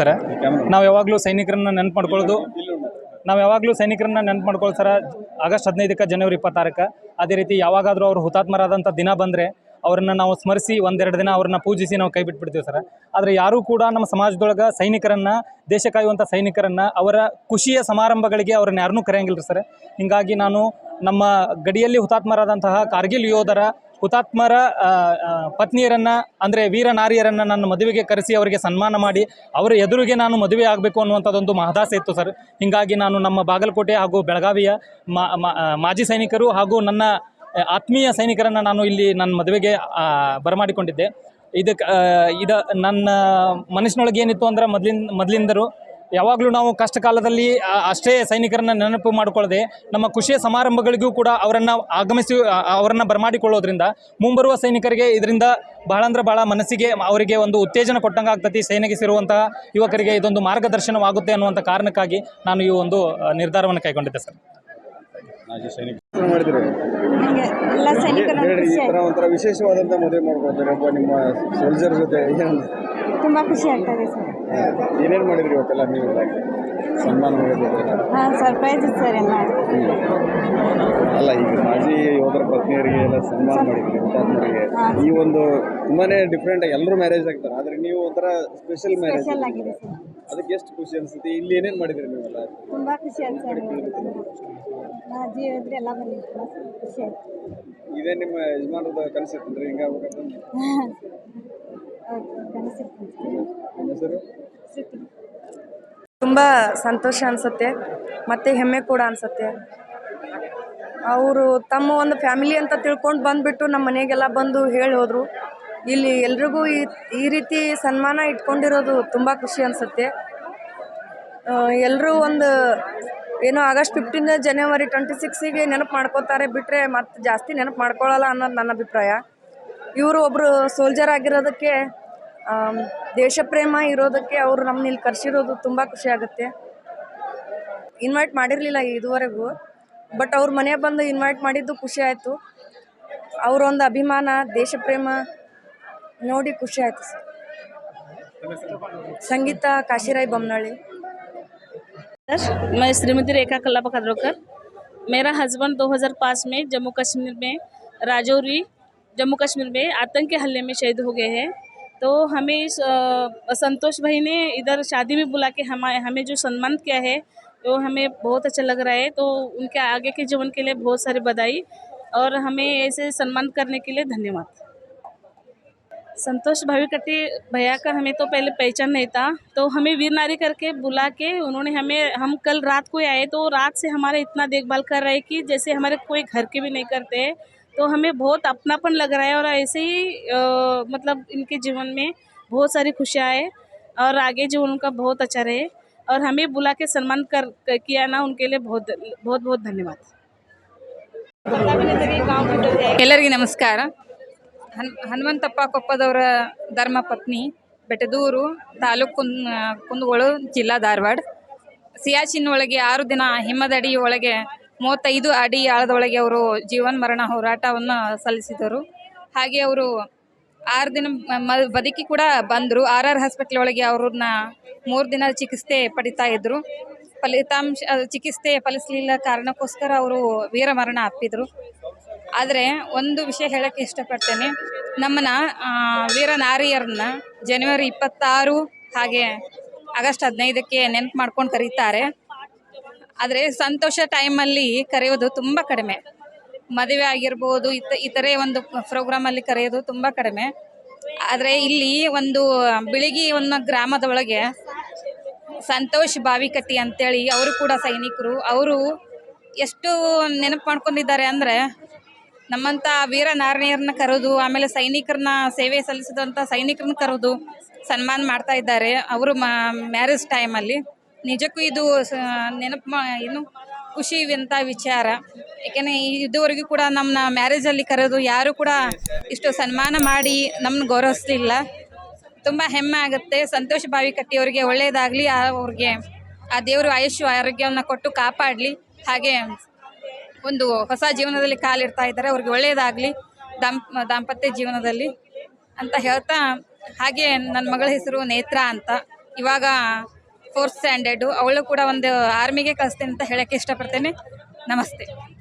ಸರ. ನಾವು ಯಾವಾಗಲೂ ಸೈನಿಕರನ್ನ ನೆನ್ಪು ಮಾಡ್ಕೊಳ್ಳೋದು. ನಾವು ಯಾವಾಗಲೂ ಸೈನಿಕರನ್ನ ನೆನ್ಪು ಮಾಡ್ಕೊಳ್ಳೋ ಸರ. ಆಗಸ್ಟ್ ಹದಿನೈದಕ್ಕೆ ಜನವರಿ ಇಪ್ಪತ್ತಾರಕ್ಕೆ. ಅದೇ ರೀತಿ ಯಾವಾಗಾದರೂ ಅವರು ಹುತಾತ್ಮರಾದಂಥ ದಿನ ಬಂದರೆ ಅವರನ್ನು ನಾವು ಸ್ಮರಿಸಿ ಒಂದೆರಡು ದಿನ ಅವ್ರನ್ನ ಪೂಜಿಸಿ ನಾವು ಕೈ ಬಿಟ್ಬಿಡ್ತೀವಿ ಸರ್. ಆದರೆ ಯಾರೂ ಕೂಡ ನಮ್ಮ ಸಮಾಜದೊಳಗೆ ಸೈನಿಕರನ್ನು, ದೇಶ ಕಾಯುವಂಥ ಸೈನಿಕರನ್ನು ಅವರ ಖುಷಿಯ ಸಮಾರಂಭಗಳಿಗೆ ಅವ್ರನ್ನ ಯಾರನ್ನೂ ಕರೆಯಂಗಿಲ್ಲ ಸರ್. ಹೀಗಾಗಿ ನಾನು ನಮ್ಮ ಗಡಿಯಲ್ಲಿ ಹುತಾತ್ಮರಾದಂತಹ ಕಾರ್ಗಿಲ್ ಯೋಧರ ಹುತಾತ್ಮರ ಪತ್ನಿಯರನ್ನ, ಅಂದರೆ ವೀರ ನಾರಿಯರನ್ನು ನನ್ನ ಮದುವೆಗೆ ಕರೆಸಿ ಅವರಿಗೆ ಸನ್ಮಾನ ಮಾಡಿ, ಅವರ ಎದುರಿಗೆ ನಾನು ಮದುವೆ ಆಗಬೇಕು ಅನ್ನುವಂಥದ್ದೊಂದು ಮಹದಾಸೆ ಇತ್ತು ಸರ್. ಹೀಗಾಗಿ ನಾನು ನಮ್ಮ ಬಾಗಲಕೋಟೆ ಹಾಗೂ ಬೆಳಗಾವಿಯ ಮಾಜಿ ಸೈನಿಕರು ಹಾಗೂ ನನ್ನ ಆತ್ಮೀಯ ಸೈನಿಕರನ್ನು ನಾನು ಇಲ್ಲಿ ನನ್ನ ಮದುವೆಗೆ ಬರಮಾಡಿಕೊಂಡಿದ್ದೆ. ಇದಕ್ಕೆ ಇದು, ನನ್ನ ಮನಸ್ಸಿನೊಳಗೆ ಏನಿತ್ತು ಅಂದ್ರೆ ಮೊದಲಿನ, ಮೊದಲಿಂದರು ಯಾವಾಗಲೂ ನಾವು ಕಷ್ಟ ಕಾಲದಲ್ಲಿ ಅಷ್ಟೇ ಸೈನಿಕರನ್ನ ನೆನಪು ಮಾಡಿಕೊಳ್ಳದೆ ನಮ್ಮ ಖುಷಿಯ ಸಮಾರಂಭಗಳಿಗೂ ಕೂಡ ಅವರನ್ನು ಆಗಮಿಸಿ ಅವರನ್ನು ಬರಮಾಡಿಕೊಳ್ಳೋದ್ರಿಂದ ಮುಂಬರುವ ಸೈನಿಕರಿಗೆ ಇದರಿಂದ ಬಹಳ ಅಂದ್ರೆ ಬಹಳ ಮನಸ್ಸಿಗೆ ಅವರಿಗೆ ಒಂದು ಉತ್ತೇಜನ ಕೊಟ್ಟಂಗೆ ಆಗ್ತತಿ ಸೈನಿಕ ಸೇರುವಂತಹ ಯುವಕರಿಗೆ ಇದೊಂದು ಮಾರ್ಗದರ್ಶನವಾಗುತ್ತೆ ಅನ್ನುವಂಥ ಕಾರಣಕ್ಕಾಗಿ ನಾನು ಈ ಒಂದು ನಿರ್ಧಾರವನ್ನು ಕೈಗೊಂಡಿದ್ದೆ ಸರ್. ಮಾಜಿ ಸೈನಿಕ. ನನಗೆ ಎಲ್ಲ ಸೈನಿಕರು ಹೇಳ್ರಿ ಈ ಖುಷಿ ತರ ಒಂಥರ ವಿಶೇಷವಾದಂತ ಮದುವೆ ಮಾಡ್ಕೊಳ್ತಾರೆ ಒಬ್ಬ ನಿಮ್ಮ ಸೋಲ್ಜರ್ ಜೊತೆ ಏನ್? ತುಂಬ ಖುಷಿ ಆಗ್ತದೆ ಸರ್. ಏನೇನು ಮಾಡಿದ್ರಿ ಇವತ್ತೆಲ್ಲ ನೀವು ಸನ್ಮಾನ ಮಾಡಿದ್ರಿ ಹಾಂ ಸರ್ಪ್ರೈಸ್ ಇತ್ತು ಸರ್ ಎಲ್ಲ. ಅಲ್ಲ ಈಗ ಮಾಜಿ ಯೋಧರ ಪತ್ನಿಯರಿಗೆ ಎಲ್ಲ ಸನ್ಮಾನ ಮಾಡಿದ್ರಿ ಹುತಾತ್ಮರಿಗೆ. ಈ ಒಂದು ತುಂಬಾನೇ ಡಿಫ್ರೆಂಟ್ ಎಲ್ಲರೂ ಮ್ಯಾರೇಜ್ ಆಗ್ತಾರೆ ಆದರೆ ನೀವು ಒಂಥರ ಸ್ಪೆಷಲ್ ಮ್ಯಾರೇಜ್ ಸ್ಪೆಷಲ್ ಆಗಿದೆ ಸರ್. ಅದಕ್ಕೆ ಎಷ್ಟು ಖುಷಿ ಅನಿಸುತ್ತೆ? ಇಲ್ಲಿ ಏನೇನು ಮಾಡಿದ್ರಿ ನೀವೆಲ್ಲ ತುಂಬ ಖುಷಿ ಆಯ್ತು ಸರ್. ಎಲ್ಲ ಬಂದಿತ್ತು ಖುಷಿ ಆಯ್ತು ಇದೇ ನಿಮ್ಮ ಹಿಂಗಾಗ್ಬೇಕಂತ ಕನಸಿತ್ತು ಹೆಸರು ಶ್ರುತಿ ತುಂಬ ಸಂತೋಷ ಅನ್ಸುತ್ತೆ, ಮತ್ತು ಹೆಮ್ಮೆ ಕೂಡ ಅನ್ಸುತ್ತೆ. ಅವರು ತಮ್ಮ ಒಂದು ಫ್ಯಾಮಿಲಿ ಅಂತ ತಿಳ್ಕೊಂಡು ಬಂದುಬಿಟ್ಟು ನಮ್ಮ ಮನೆಗೆಲ್ಲ ಬಂದು ಹೇಳಿ ಹೋದರು. ಇಲ್ಲಿ ಎಲ್ರಿಗೂ ಈ ರೀತಿ ಸನ್ಮಾನ ಇಟ್ಕೊಂಡಿರೋದು ತುಂಬ ಖುಷಿ ಅನ್ಸುತ್ತೆ. ಎಲ್ಲರೂ ಒಂದು ಏನೋ ಆಗಸ್ಟ್ ಫಿಫ್ಟೀನ್ ಜನವರಿ ಟ್ವೆಂಟಿ ಸಿಕ್ಸಿಗೆ ನೆನಪು ಮಾಡ್ಕೋತಾರೆ ಬಿಟ್ಟರೆ ಮತ್ತೆ ಜಾಸ್ತಿ ನೆನಪು ಮಾಡ್ಕೊಳ್ಳಲ್ಲ ಅನ್ನೋದು ನನ್ನ ಅಭಿಪ್ರಾಯ. ಇವರು ಒಬ್ಬರು ಸೋಲ್ಜರ್ ಆಗಿರೋದಕ್ಕೆ ಆಮ್, ದೇಶಪ್ರೇಮ ಇರೋದಕ್ಕೆ ಅವರು ನಮ್ಮನ್ನ ಇಲ್ಲಿ ಕರೆಸಿರೋದು ತುಂಬ ಖುಷಿ ಆಗುತ್ತೆ ಇನ್ವೈಟ್ ಮಾಡಿರಲಿಲ್ಲ ಇದುವರೆಗೂ ಬಟ್ ಅವ್ರ ಮನೆ ಬಂದು ಇನ್ವೈಟ್ ಮಾಡಿದ್ದು ಖುಷಿ ಆಯಿತು ಅವರೊಂದು ಅಭಿಮಾನ ದೇಶಪ್ರೇಮ ನೋಡಿ ಖುಷಿ ಆಯಿತು ಸರ್ ಸಂಗೀತ ಕಾಶಿರಾಯ್ ಬೊಮ್ಮನಹಳ್ಳಿ मैं श्रीमती रेखा कल्लापा खदरोकर मेरा हस्बैंड 2005 में जम्मू कश्मीर में राजौरी जम्मू कश्मीर में आतंकी हल्ले में शहीद हो गए हैं। तो हमें इस संतोष भाई ने इधर शादी में बुला के हमें हमें जो सम्मान किया है, वो हमें बहुत अच्छा लग रहा है। तो उनके आगे के जीवन के लिए बहुत सारी बधाई और हमें ऐसे सम्मान करने के लिए धन्यवाद। संतोष भावी कट्टी भैया का हमें तो पहले पहचान नहीं था। तो हमें वीर नारी करके बुला के उन्होंने हमें, हम कल रात को आए तो रात से हमारा इतना देखभाल कर रहे कि जैसे हमारे कोई घर के भी नहीं करते तो हमें बहुत अपनापन लग रहा है और ऐसे ही अ, मतलब इनके जीवन में बहुत सारी खुशियाँ आए और आगे जीवन उनका बहुत अच्छा रहे और हमें बुला के सम्मान कर किया ना उनके लिए बहुत बहुत बहुत धन्यवाद ಎಲ್ಲರಿಗೂ ನಮಸ್ಕಾರ ಹನ್ ಹನುಮಂತಪ್ಪ ಕೊಪ್ಪದವರ ಧರ್ಮ ಪತ್ನಿ ಬೆಟದೂರು ತಾಲೂಕು ಕುಂದ್ ಕುಂದಗೋಳು ಜಿಲ್ಲಾ ಧಾರವಾಡ ಸಿಯಾಚಿನ್ ಒಳಗೆ ಆರು ದಿನ ಹಿಮದಡಿ ಒಳಗೆ ಮೂವತ್ತೈದು ಅಡಿ ಆಳದೊಳಗೆ ಅವರು ಜೀವನ್ ಮರಣ ಹೋರಾಟವನ್ನು ಸಲ್ಲಿಸಿದರು. ಹಾಗೆ ಅವರು ಆರು ದಿನ ಮ- ಬದುಕಿ ಕೂಡ ಬಂದರು. ಆರ್ ಆರ್ ಹಾಸ್ಪಿಟ್ಲ್ ಒಳಗೆ ಅವ್ರನ್ನ ಮೂರು ದಿನ ಚಿಕಿತ್ಸೆ ಪಡಿತಾ ಇದ್ರು. ಫಲಿತಾಂಶ ಚಿಕಿತ್ಸೆ ಫಲಿಸಲಿಲ್ಲ ಕಾರಣಕ್ಕೋಸ್ಕರ ಅವರು ವೀರಮರಣ ಅಪ್ಪಿದ್ರು. ಆದರೆ ಒಂದು ವಿಷಯ ಹೇಳೋಕ್ಕೆ ಇಷ್ಟಪಡ್ತೇನೆ. ನಮ್ಮನ್ನ ವೀರ ನಾರಿಯರನ್ನ ಜನವರಿ ಇಪ್ಪತ್ತಾರು ಹಾಗೆ ಆಗಸ್ಟ್ ಹದಿನೈದಕ್ಕೆ ನೆನಪು ಮಾಡ್ಕೊಂಡು ಕರೀತಾರೆ. ಆದರೆ ಸಂತೋಷ ಟೈಮಲ್ಲಿ ಕರೆಯೋದು ತುಂಬ ಕಡಿಮೆ. ಮದುವೆ ಆಗಿರ್ಬೋದು, ಇತ, ಇತರೆ ಒಂದು ಪ್ರೋಗ್ರಾಮಲ್ಲಿ ಕರೆಯೋದು ತುಂಬ ಕಡಿಮೆ. ಆದರೆ ಇಲ್ಲಿ ಒಂದು ಬಿಳಿಗಿ ಒಂದು ಗ್ರಾಮದೊಳಗೆ ಸಂತೋಷ್ ಬಾವಿಕಟ್ಟಿ ಅಂತೇಳಿ ಅವರು ಕೂಡ ಸೈನಿಕರು. ಅವರು ಎಷ್ಟು ನೆನಪು ಮಾಡ್ಕೊಂಡಿದ್ದಾರೆ ಅಂದರೆ ನಮ್ಮಂಥ ವೀರ ನಾರಾಯಣರನ್ನ ಕರೆದು, ಆಮೇಲೆ ಸೈನಿಕರನ್ನ ಸೇವೆ ಸಲ್ಲಿಸಿದಂಥ ಸೈನಿಕರನ್ನ ಕರೆದು ಸನ್ಮಾನ ಮಾಡ್ತಾ ಇದ್ದಾರೆ. ಅವರು ಮ್ಯಾರೇಜ್ ಟೈಮಲ್ಲಿ ನಿಜಕ್ಕೂ ಇದು ನೆನಪು ಮಾ, ಏನು ಖುಷಿ ಅಂತ ವಿಚಾರ. ಯಾಕೆಂದ್ರೆ ಇದುವರೆಗೂ ಕೂಡ ನಮ್ಮನ್ನ ಮ್ಯಾರೇಜಲ್ಲಿ ಕರೆದು ಯಾರು ಕೂಡ ಇಷ್ಟು ಸನ್ಮಾನ ಮಾಡಿ ನಮ್ಮನ್ನ ಗೌರವಿಸ್ಲಿಲ್ಲ. ತುಂಬ ಹೆಮ್ಮೆ ಆಗುತ್ತೆ. ಸಂತೋಷ ಭಾವಿ ಅವರಿಗೆ ಒಳ್ಳೆಯದಾಗಲಿ ಅವ್ರಿಗೆ ಆ ದೇವರು ಆಯುಷ್ಯ, ಆರೋಗ್ಯವನ್ನು ಕೊಟ್ಟು ಕಾಪಾಡಲಿ. ಹಾಗೆ ಒಂದು ಹೊಸ ಜೀವನದಲ್ಲಿ ಕಾಲಿಡ್ತಾ ಇದ್ದಾರೆ. ಅವ್ರಿಗೆ ಒಳ್ಳೆಯದಾಗಲಿ ದಾಂಪ್, ದಾಂಪತ್ಯ ಜೀವನದಲ್ಲಿ ಅಂತ ಹೇಳ್ತಾ ಹಾಗೆ ನನ್ನ ಮಗಳ ಹೆಸರು ನೇತ್ರ ಅಂತ. ಇವಾಗ ಫೋರ್ತ್ ಸ್ಟ್ಯಾಂಡರ್ಡು. ಅವಳು ಕೂಡ ಒಂದು ಆರ್ಮಿಗೆ ಕಳಿಸ್ತೇನೆ ಅಂತ ಹೇಳೋಕ್ಕೆ ಇಷ್ಟಪಡ್ತೇನೆ. ನಮಸ್ತೆ.